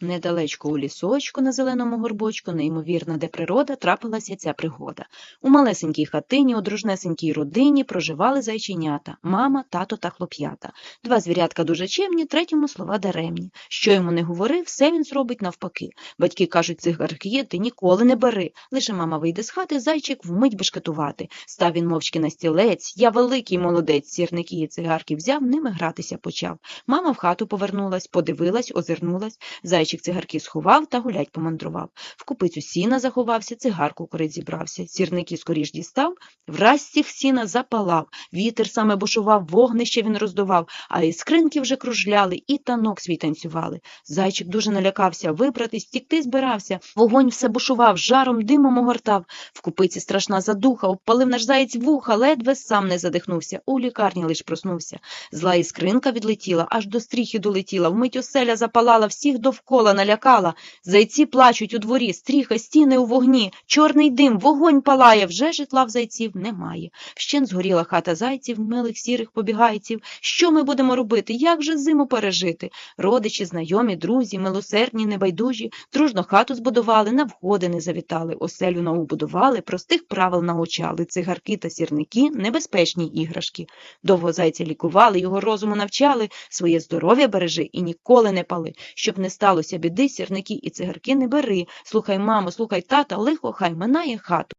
Недалечко у лісочку на зеленому горбочку, неймовірна, де природа, трапилася ця пригода. У малесенькій хатині, у дружнесенькій родині проживали зайченята, мама, тато та хлоп'ята. Два звірятка дуже чемні, третьому слова даремні. Що йому не говори, все він зробить навпаки. Батьки кажуть, цигарки ти ніколи не бери. Лише мама вийде з хати, зайчик вмить бешкетувати. Став він мовчки на стілець. Я великий молодець, сірники і цигарки взяв, ними гратися почав. Мама в хату повернулась, подивилась, озирнулась. Цигарки сховав та гулять помандрував. В купицю сіна заховався, цигарку корить зібрався. Сірники скоріш дістав, враз цих сіна запалав. Вітер саме бушував, вогнище він роздував, а іскринки вже кружляли і танок свій танцювали. Зайчик дуже налякався, вибратись, тікти збирався. Вогонь все бушував, жаром димом огортав. В купиці страшна задуха, обпалив наш заєць вуха, ледве сам не задихнувся. У лікарні лиш проснувся. Зла іскринка відлетіла, аж до стріхи долетіла. Вмить оселя запалала, всіх довкола налякала. Зайці плачуть у дворі, стріха, стіни у вогні, чорний дим, вогонь палає, вже житла в зайців немає. Вщен згоріла хата зайців, милих сірих побігайців. Що ми будемо робити? Як же зиму пережити? Родичі, знайомі, друзі, милосердні, небайдужі, дружно хату збудували, на входи не завітали, оселю нову будували, простих правил научали, цигарки та сірники, небезпечні іграшки. Довго зайця лікували, його розуму навчали, своє здоров'я бережи і ніколи не пали. Щоб не сталося біди, сірники і цигарки не бери. Слухай, мамо, слухай тата, лихо хай минає хату.